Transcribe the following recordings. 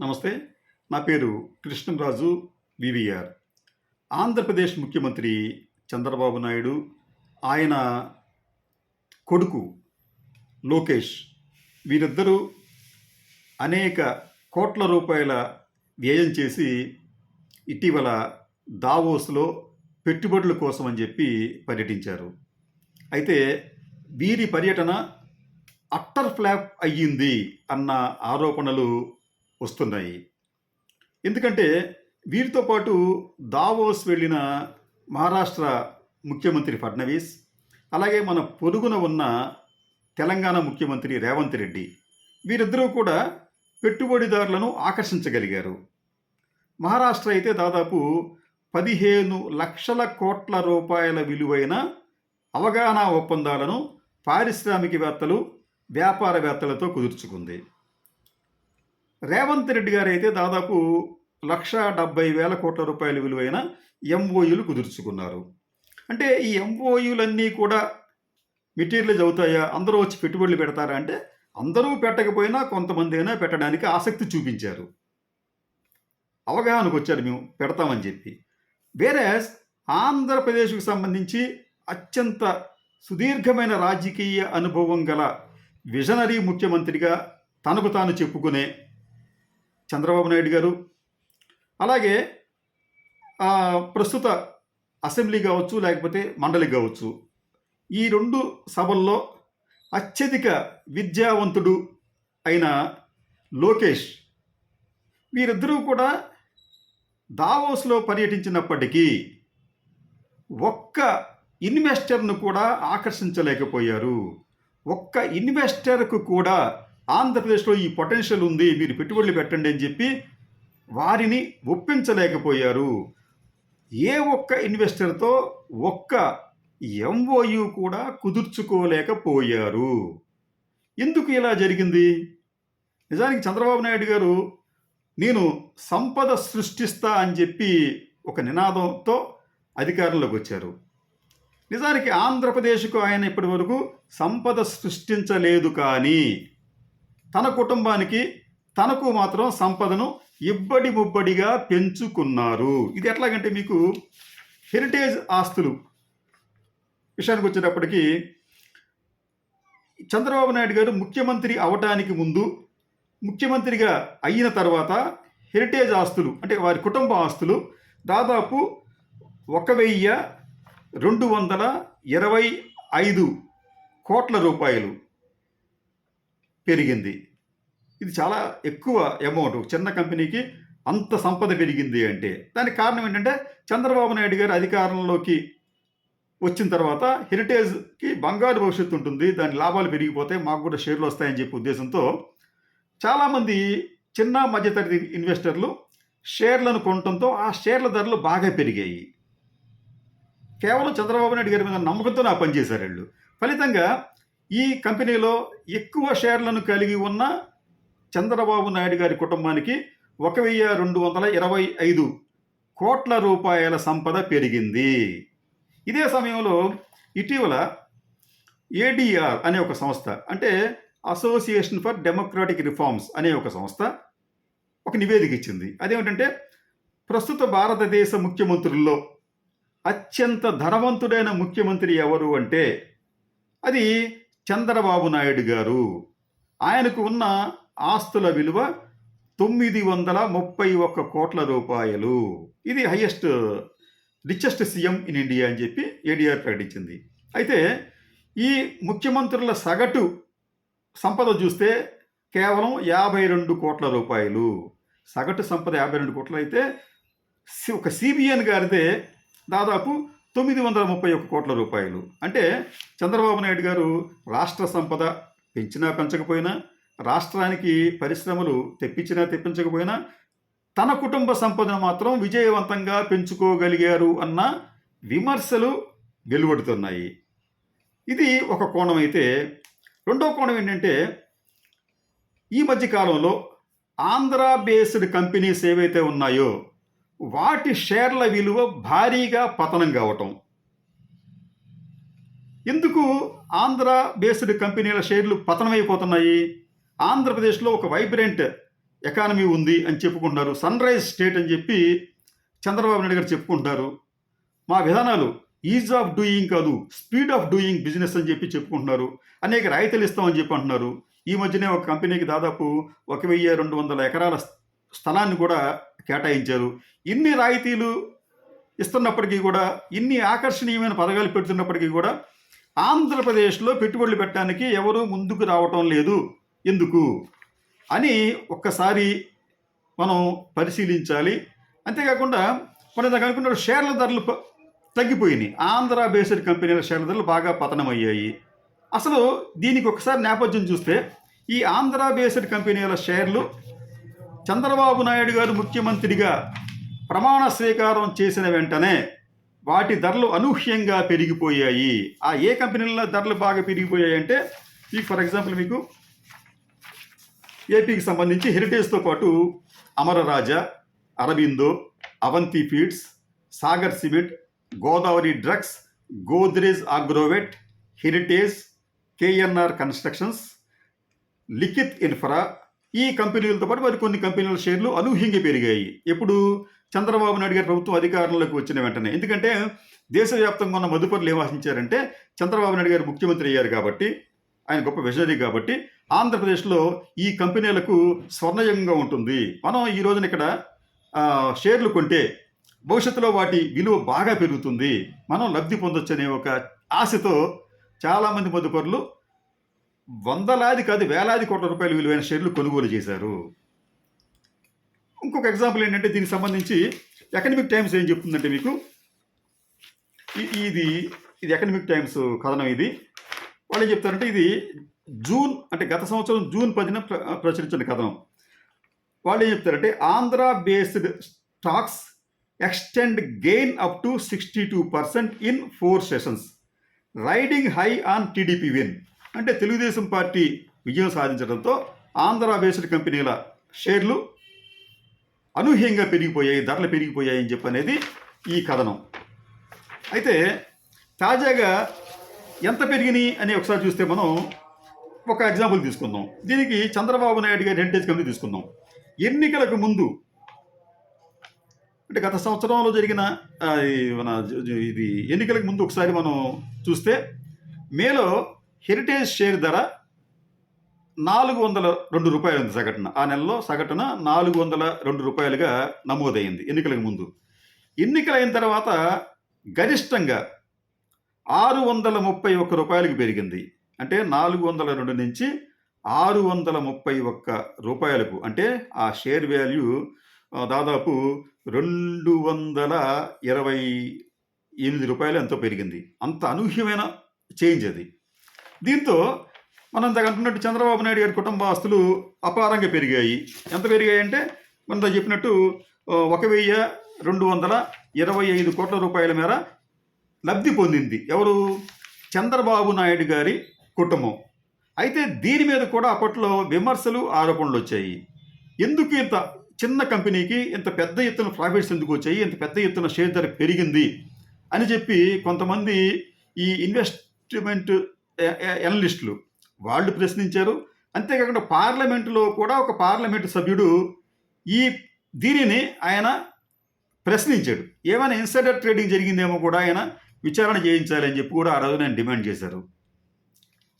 నమస్తే నా పేరు కృష్ణరాజు వివిఆర్. ఆంధ్రప్రదేశ్ ముఖ్యమంత్రి చంద్రబాబు నాయుడు ఆయన కొడుకు లోకేష్ వీరిద్దరూ అనేక కోట్ల రూపాయల వ్యయం చేసి ఇటీవల దావోస్లో పెట్టుబడుల కోసం అని చెప్పి పర్యటించారు. అయితే వీరి పర్యటన అట్టర్ ఫ్లాప్ అయ్యింది అన్న ఆరోపణలు వస్తున్నాయి. ఎందుకంటే వీరితో పాటు దావోస్ వెళ్ళిన మహారాష్ట్ర ముఖ్యమంత్రి ఫడ్నవీస్ అలాగే మన పొరుగున ఉన్న తెలంగాణ ముఖ్యమంత్రి రేవంత్ రెడ్డి వీరిద్దరూ కూడా పెట్టుబడిదారులను ఆకర్షించగలిగారు. మహారాష్ట్ర అయితే దాదాపు పదిహేను లక్షల కోట్ల రూపాయల విలువైన అవగాహన ఒప్పందాలను పారిశ్రామికవేత్తలు వ్యాపారవేత్తలతో కుదుర్చుకుంది. రేవంత్ రెడ్డి గారు అయితే దాదాపు లక్ష డెబ్బై వేల కోట్ల రూపాయల విలువైన ఎంఓయూలు కుదుర్చుకున్నారు. అంటే ఈ ఎంఓయూలన్నీ కూడా మెటీరియలైజ్ అవుతాయా? అందరూ వచ్చి పెట్టుబడులు పెడతారా? అంటే అందరూ పెట్టకపోయినా కొంతమంది అయినా పెట్టడానికి ఆసక్తి చూపించారు. అవగాహనకు వచ్చారు మేము పెడతామని చెప్పి. వేరే ఆంధ్రప్రదేశ్కు సంబంధించి అత్యంత సుదీర్ఘమైన రాజకీయ అనుభవం గల విజనరీ ముఖ్యమంత్రిగా తనకు తాను చెప్పుకునే చంద్రబాబు నాయుడు గారు. అలాగే ప్రస్తుత అసెంబ్లీ కావచ్చు లేకపోతే మండలి కావచ్చు. ఈ రెండు సభల్లో అత్యధిక విద్యావంతుడు అయిన లోకేష్ వీరిద్దరూ కూడా దావోస్లో పర్యటించినప్పటికీ ఒక్క ఇన్వెస్టర్ను కూడా ఆకర్షించలేకపోయారు. ఒక్క ఇన్వెస్టర్కు కూడా ఆంధ్రప్రదేశ్లో ఈ పొటెన్షియల్ ఉంది మీరు పెట్టుబడులు పెట్టండి అని చెప్పి వారిని ఒప్పించలేకపోయారు. ఏ ఒక్క ఇన్వెస్టర్తో ఒక్క ఎంఓయు కూడా కుదుర్చుకోలేకపోయారు. ఎందుకు ఇలా జరిగింది? నిజానికి చంద్రబాబు నాయుడు గారు నేను సంపద సృష్టిస్తా అని చెప్పి ఒక నినాదంతో అధికారంలోకి వచ్చారు. నిజానికి ఆంధ్రప్రదేశ్కు ఆయన ఇప్పటి వరకు సంపద సృష్టించలేదు కానీ తన కుటుంబానికి తనకు మాత్రం సంపదను ఇబ్బడి ముబ్బడిగా పెంచుకున్నారు. ఇది ఎట్లాగంటే మీకు హెరిటేజ్ ఆస్తులు విషయానికి వచ్చేటప్పటికి చంద్రబాబు నాయుడు గారు ముఖ్యమంత్రి అవటానికి ముందు ముఖ్యమంత్రిగా అయిన తర్వాత హెరిటేజ్ ఆస్తులు అంటే వారి కుటుంబ ఆస్తులు దాదాపు ఒక వెయ్యి రెండు వందల ఇరవై ఐదు కోట్ల రూపాయలు. పెరిగింది. ఇది చాలా ఎక్కువ అమౌంట్ చిన్న కంపెనీకి అంత సంపద పెరిగింది అంటే. దానికి కారణం ఏంటంటే చంద్రబాబు నాయుడు గారు అధికారంలోకి వచ్చిన తర్వాత హెరిటేజ్కి బంగారు భవిష్యత్తు ఉంటుంది దాని లాభాలు పెరిగిపోతే మాకు కూడా షేర్లు వస్తాయని చెప్పే ఉద్దేశంతో చాలామంది చిన్న మధ్యతరగతి ఇన్వెస్టర్లు షేర్లను కొనడంతో ఆ షేర్ల ధరలు బాగా పెరిగాయి. కేవలం చంద్రబాబు నాయుడు గారి మీద నమ్మకంతో నా పనిచేశారు వీళ్ళు. ఫలితంగా ఈ కంపెనీలో ఎక్కువ షేర్లను కలిగి ఉన్న చంద్రబాబు నాయుడు గారి కుటుంబానికి ఒక వెయ్యి రెండు వందల ఇరవై ఐదు కోట్ల రూపాయల సంపద పెరిగింది. ఇదే సమయంలో ఇటీవల ఏడిఆర్ అనే ఒక సంస్థ అంటే అసోసియేషన్ ఫర్ డెమోక్రాటిక్ రిఫార్మ్స్ అనే ఒక సంస్థ ఒక నివేదిక ఇచ్చింది. అదేమిటంటే ప్రస్తుత భారతదేశ ముఖ్యమంత్రుల్లో అత్యంత ధనవంతుడైన ముఖ్యమంత్రి ఎవరు అంటే అది చంద్రబాబు నాయుడు గారు ఆయనకు ఉన్న ఆస్తుల విలువ తొమ్మిది వందల ముప్పై ఒక్క కోట్ల రూపాయలు. ఇది highest richest CM in India అని చెప్పి ఏడీఆర్ ప్రకటించింది. అయితే ఈ ముఖ్యమంత్రుల సగటు సంపద చూస్తే కేవలం యాభై రెండు కోట్ల రూపాయలు. సగటు సంపద యాభై రెండు కోట్లు అయితే సి- ఒక సిబిఎన్ గారితే దాదాపు తొమ్మిది వందల ముప్పై ఒక్క కోట్ల రూపాయలు. అంటే చంద్రబాబు నాయుడు గారు రాష్ట్ర సంపద పెంచినా పెంచకపోయినా రాష్ట్రానికి పరిశ్రమలు తెప్పించినా తెప్పించకపోయినా తన కుటుంబ సంపదను మాత్రం విజయవంతంగా పెంచుకోగలిగారు అన్న విమర్శలు వెలువడుతున్నాయి. ఇది ఒక కోణం అయితే. రెండో కోణం ఏంటంటే ఈ మధ్య కాలంలో ఆంధ్ర బేస్డ్ కంపెనీస్ ఏవైతే ఉన్నాయో వాటి షేర్ల విలువ భారీగా పతనం కావటం ఎందుకు ఆంధ్ర బేస్డ్ కంపెనీల షేర్లు పతనమైపోతున్నాయి? ఆంధ్రప్రదేశ్లో ఒక వైబ్రెంట్ ఎకానమీ ఉంది అని చెప్పుకుంటున్నారు. సన్ రైజ్ స్టేట్ అని చెప్పి చంద్రబాబు నాయుడు గారు చెప్పుకుంటారు మా విధానాలు ఈజ్ ఆఫ్ డూయింగ్ కాదు స్పీడ్ ఆఫ్ డూయింగ్ బిజినెస్ అని చెప్పి చెప్పుకుంటున్నారు. అనేక రాయితీలు ఇస్తామని చెప్పి అంటున్నారు. ఈ మధ్యనే ఒక కంపెనీకి దాదాపు ఒక వెయ్యి రెండు వందల ఎకరాల స్థలాన్ని కూడా కేటాయించారు. ఇన్ని రాయితీలు ఇస్తున్నప్పటికీ కూడా ఇన్ని ఆకర్షణీయమైన పథకాలు పెడుతున్నప్పటికీ కూడా ఆంధ్రప్రదేశ్లో పెట్టుబడులు పెట్టడానికి ఎవరూ ముందుకు రావటం లేదు. ఎందుకు? అని ఒక్కసారి మనం పరిశీలించాలి. అంతేకాకుండా మనం ఇందాక అనుకున్న షేర్ల ధరలు తగ్గిపోయినాయి. ఆంధ్ర బేస్డ్ కంపెనీల షేర్ల ధరలు బాగా పతనమయ్యాయి. అసలు దీనికి ఒకసారి నేపథ్యం చూస్తే ఈ ఆంధ్ర బేస్డ్ కంపెనీల షేర్లు చంద్రబాబు నాయుడు గారు ముఖ్యమంత్రిగా ప్రమాణ స్వీకారం చేసిన వెంటనే వాటి ధరలు అనూహ్యంగా పెరిగిపోయాయి. ఆ ఏ కంపెనీల ధరలు బాగా పెరిగిపోయాయి అంటే ఈ ఫర్ ఎగ్జాంపుల్ మీకు ఏపీకి సంబంధించి హెరిటేజ్తో పాటు Amararaja Aurobindo Avanti feeds Sagar cement Godavari drugs Godrej agrovet heritage KNR constructions Likhit infra ఈ కంపెనీలతో పాటు మరి కొన్ని కంపెనీల షేర్లు అనూహ్యంగా పెరిగాయి. ఎప్పుడు? చంద్రబాబు నాయుడు గారి ప్రభుత్వం అధికారంలోకి వచ్చిన వెంటనే. ఎందుకంటే దేశవ్యాప్తంగా ఉన్న మదుపరులు ఏం ఆశించారంటే చంద్రబాబు నాయుడు గారు ముఖ్యమంత్రి అయ్యారు కాబట్టి ఆయన గొప్ప విజనరీ కాబట్టి ఆంధ్రప్రదేశ్లో ఈ కంపెనీలకు స్వర్ణయుగంగా ఉంటుంది. మనం ఈ రోజున ఇక్కడ షేర్లు కొంటే భవిష్యత్తులో వాటి విలువ బాగా పెరుగుతుంది. మనం లబ్ధి పొందొచ్చు అనే ఒక ఆశతో చాలామంది మదుపరులు వందలాది కాదు వేలాది కోట్ల రూపాయల విలువైన షేర్లు కొనుగోలు చేశారు. ఇంకొక ఎగ్జాంపుల్ ఏంటంటే దీనికి సంబంధించి ఎకనమిక్ టైమ్స్ ఏం చెప్తుందంటే మీకు ఇది ఇది ఎకనమిక్ టైమ్స్ కథనం ఇది. వాళ్ళు ఏం చెప్తారంటే ఇది జూన్ అంటే గత సంవత్సరం జూన్ పదిన ప్ర ప్రచురించిన కథనం. వాళ్ళు ఏం చెప్తారంటే Andhra based stocks extend gain up to sixty two percent in four sessions riding high on TDP win అంటే తెలుగుదేశం పార్టీ విజయం సాధించడంతో ఆంధ్ర బేస్డ్ కంపెనీల షేర్లు అనూహ్యంగా పెరిగిపోయాయి ధరలు పెరిగిపోయాయి అని చెప్పి అనేది ఈ కథనం. అయితే తాజాగా ఎంత పెరిగినాయి అని ఒకసారి చూస్తే మనం ఒక ఎగ్జాంపుల్ తీసుకుందాం. దీనికి చంద్రబాబు నాయుడు గారి హెరిటేజ్ కంపెనీ తీసుకుందాం. ఎన్నికలకు ముందు అంటే గత సంవత్సరంలో జరిగిన మన ఇది ఎన్నికలకు ముందు ఒకసారి మనం చూస్తే మేలో హెరిటేజ్ షేర్ ధర నాలుగు వందల రెండు రూపాయలు ఉంది సగటున. ఆ నెలలో సగటున నాలుగు వందల రెండు రూపాయలుగా నమోదైంది ఎన్నికలకు ముందు. ఎన్నికలైన తర్వాత గరిష్టంగా ఆరు వందల ముప్పై ఒక్క రూపాయలకు పెరిగింది. అంటే నాలుగు వందల రెండు నుంచి ఆరు వందల ముప్పై ఒక్క రూపాయలకు. అంటే ఆ షేర్ వాల్యూ దాదాపు రెండు వందల ఇరవై ఎనిమిది రూపాయలు ఎంతో పెరిగింది. అంత అనూహ్యమైన చేంజ్ అది. దీంతో మనం ఇందాక అనుకున్నట్టు చంద్రబాబు నాయుడు గారి కుటుంబ ఆస్తులు అపారంగా పెరిగాయి. ఎంత పెరిగాయి అంటే మనం చెప్పినట్టు ఒక వెయ్యి రెండు వందల ఇరవై ఐదు కోట్ల రూపాయల మేర లబ్ధి పొందింది. ఎవరు? చంద్రబాబు నాయుడు గారి కుటుంబం. అయితే దీని మీద కూడా అప్పట్లో విమర్శలు ఆరోపణలు వచ్చాయి. ఎందుకు ఇంత చిన్న కంపెనీకి ఇంత పెద్ద ఎత్తున ప్రాఫిట్స్ ఎందుకు వచ్చాయి? ఇంత పెద్ద ఎత్తున షేర్ ధర పెరిగింది? అని చెప్పి కొంతమంది ఈ ఇన్వెస్ట్మెంట్ ఎనలిస్టులు వాళ్ళు ప్రశ్నించారు. అంతేకాకుండా పార్లమెంటులో కూడా ఒక పార్లమెంటు సభ్యుడు ఈ దీనిని ఆయన ప్రశ్నించాడు. ఏమైనా ఇన్సైడర్ ట్రేడింగ్ జరిగిందేమో కూడా ఆయన విచారణ చేయించాలి అని చెప్పి కూడా ఆ రోజు నేను డిమాండ్ చేశారు.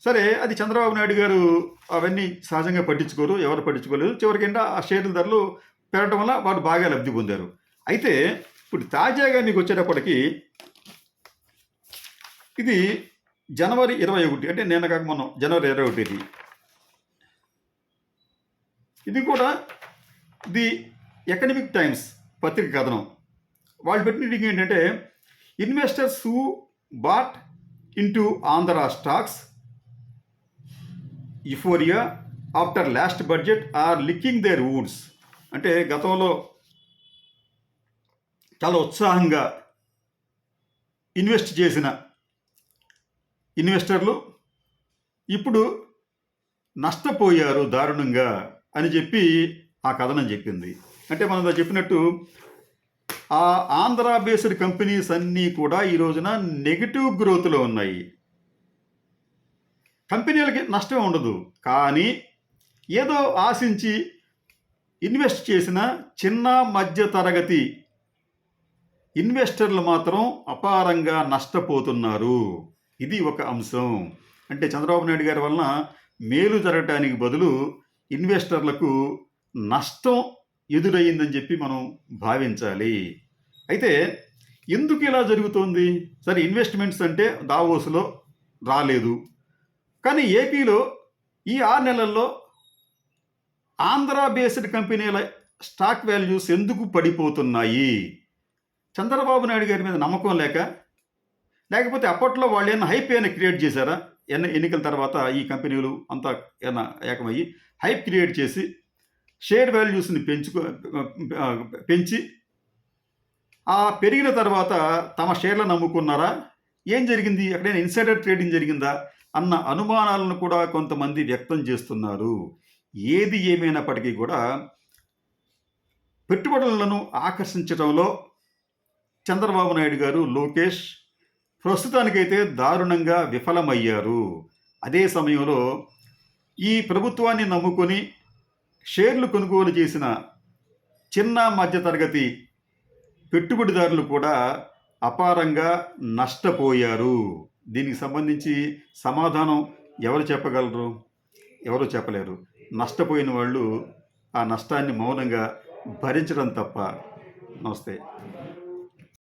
సరే అది చంద్రబాబు నాయుడు గారు అవన్నీ సహజంగా పట్టించుకోరు ఎవరు పట్టించుకోలేదు. చివరికి ఆ షేర్ల ధరలు పెరగడం వల్ల వాడు బాగా లబ్ధి పొందారు. అయితే ఇప్పుడు తాజాగా మీకు వచ్చేటప్పటికి ఇది జనవరి ఇరవై ఒకటి అంటే నేను కాక మొన్న జనవరి ఇరవై ఒకటి ఇది. ఇది కూడా ది ఎకనమిక్ టైమ్స్ పత్రిక కథనం. వాళ్ళు పెట్టిన రీడింగ్ ఏంటంటే investors who bought into Andhra stocks euphoria after last budget are licking their wounds అంటే గతంలో చాలా ఉత్సాహంగా ఇన్వెస్ట్ చేసిన ఇన్వెస్టర్లు ఇప్పుడు నష్టపోయారు దారుణంగా అని చెప్పి ఆ కథనం చెప్పింది. అంటే మనం చెప్పినట్టు ఆ ఆంధ్ర బేస్డ్ కంపెనీస్ అన్నీ కూడా ఈ రోజున నెగిటివ్ గ్రోత్లో ఉన్నాయి. కంపెనీలకి నష్టం ఉండదు. కానీ ఏదో ఆశించి ఇన్వెస్ట్ చేసిన చిన్న మధ్య తరగతి ఇన్వెస్టర్లు మాత్రం అపారంగా నష్టపోతున్నారు. ఇది ఒక అంశం. అంటే చంద్రబాబు నాయుడు గారి వలన మేలు జరగటానికి బదులు ఇన్వెస్టర్లకు నష్టం ఎదురయ్యిందని చెప్పి మనం భావించాలి. అయితే ఎందుకు ఇలా జరుగుతోంది? సరే ఇన్వెస్ట్మెంట్స్ అంటే దావోస్లో రాలేదు. కానీ ఏపీలో ఈ ఆరు నెలల్లో ఆంధ్ర బేస్డ్ కంపెనీల స్టాక్ వాల్యూస్ ఎందుకు పడిపోతున్నాయి? చంద్రబాబు నాయుడు గారి మీద నమ్మకం లేక లేకపోతే అప్పట్లో వాళ్ళు ఏమైనా హైప్ ఏమైనా క్రియేట్ చేశారా? ఎన్న ఎన్నికల తర్వాత ఈ కంపెనీలు అంతా ఏమైనా ఏకమయ్యి హైప్ క్రియేట్ చేసి షేర్ వాల్యూస్ని పెంచుకో పెంచి ఆ పెరిగిన తర్వాత తమ షేర్లను నమ్ముకున్నారా? ఏం జరిగింది? ఎక్కడైనా ఇన్సైడర్ ట్రేడింగ్ జరిగిందా? అన్న అనుమానాలను కూడా కొంతమంది వ్యక్తం చేస్తున్నారు. ఏది ఏమైనప్పటికీ కూడా పెట్టుబడులను ఆకర్షించడంలో చంద్రబాబు నాయుడు గారు లోకేష్ ప్రస్తుతానికైతే దారుణంగా విఫలమయ్యారు. అదే సమయంలో ఈ ప్రభుత్వాన్ని నమ్ముకొని షేర్లు కొనుగోలు చేసిన చిన్న మధ్యతరగతి పెట్టుబడిదారులు కూడా అపారంగా నష్టపోయారు. దీనికి సంబంధించి సమాధానం ఎవరు చెప్పగలరు? ఎవరు చెప్పలేరు. నష్టపోయిన వాళ్ళు ఆ నష్టాన్ని మౌనంగా భరించడం తప్ప. నమస్తే.